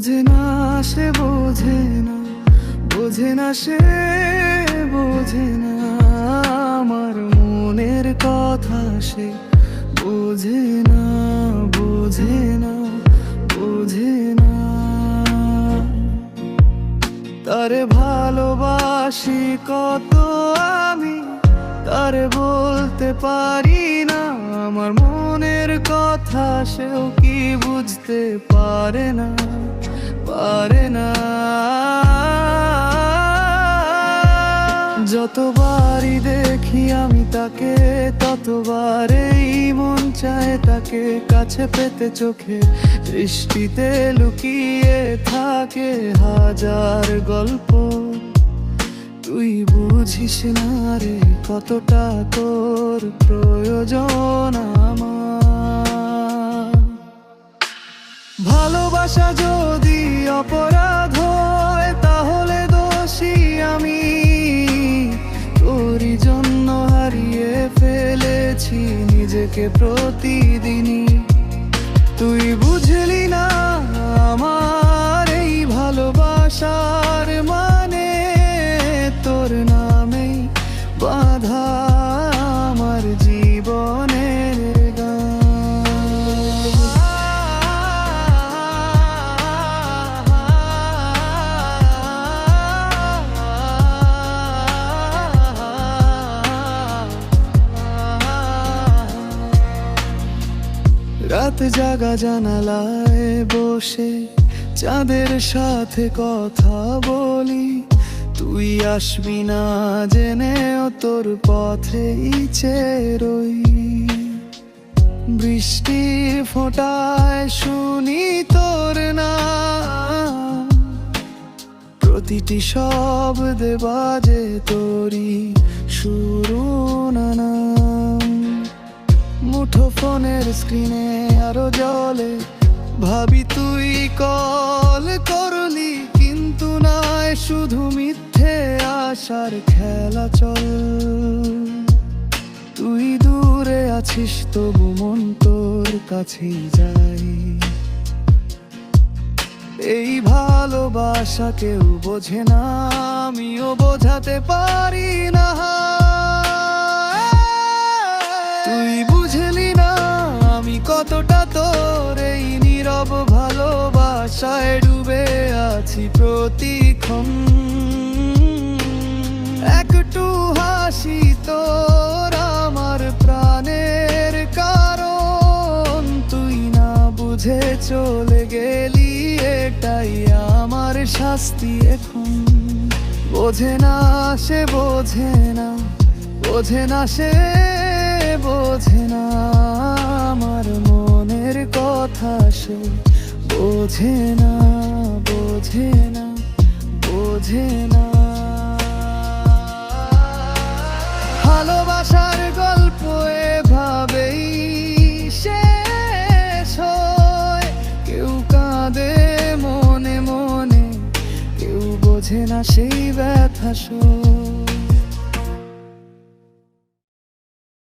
বোঝে না সে বোঝে না বোঝে না সে বোঝে না। আমার মনের কথা সে বোঝে না বোঝে না বোঝে না। তার ভালোবাসি কত আমি, তার বলতে পারি না। আমার মনের কথা সেও কি বুঝতে পারে না। পারে না। যতবারই দেখি আমি তাকে, ততবারেই মন চায় তাকে। কাছে পেতে চোখে দৃষ্টিতে লুকিয়ে থাকে হাজার গল্প। তুই বুঝিস না রে কতটা তোর প্রয়োজন আমার। ভালোবাসা যদি অপরাধ হয়, তাহলে দোষী আমি। তোরই জন্য হারিয়ে ফেলেছি নিজেকে প্রতিদিনই। তুই বুঝলি না আমার এই ভালোবাসার মানে তোর নামেই বাধা। জাগা জানালায় বসে, চাঁদের সাথে কথা বলি। তুই আসবি না জেনেও তোর পথেই চেরই বৃষ্টির ফোঁটায় শুনি তোর না প্রতিটি শব্দে বাজে তোরি শুরু নানাম মুঠো ফোনের স্ক্রিনে আরও জলে। ভাবি, তুই কল করলি, কিন্তু নয় শুধু মিথ্যে আশার খেলা চল। তুই দূরে আছিস, তবু মন তোর কাছেই যাই। এই ভালোবাসা কেউ বোঝে না, আমিও বোঝাতে পারি না। তুই ভালোবাসায় ডুবে আছি প্রতিক্ষণ। একটু হাসি তোর আমার প্রাণের কারণ। তুই না বুঝে চলে গেলি, এটাই আমার শাস্তি এখন। বোঝে না সে বোঝে না বোঝে না সে বোঝে না। বোঝে না বোঝে না বোঝে না। ভালোবাসার গল্প এভাবেই শেষ হয়। কেউ কাঁদে মনে মনে, কেউ বোঝে না সেই ব্যথা সয়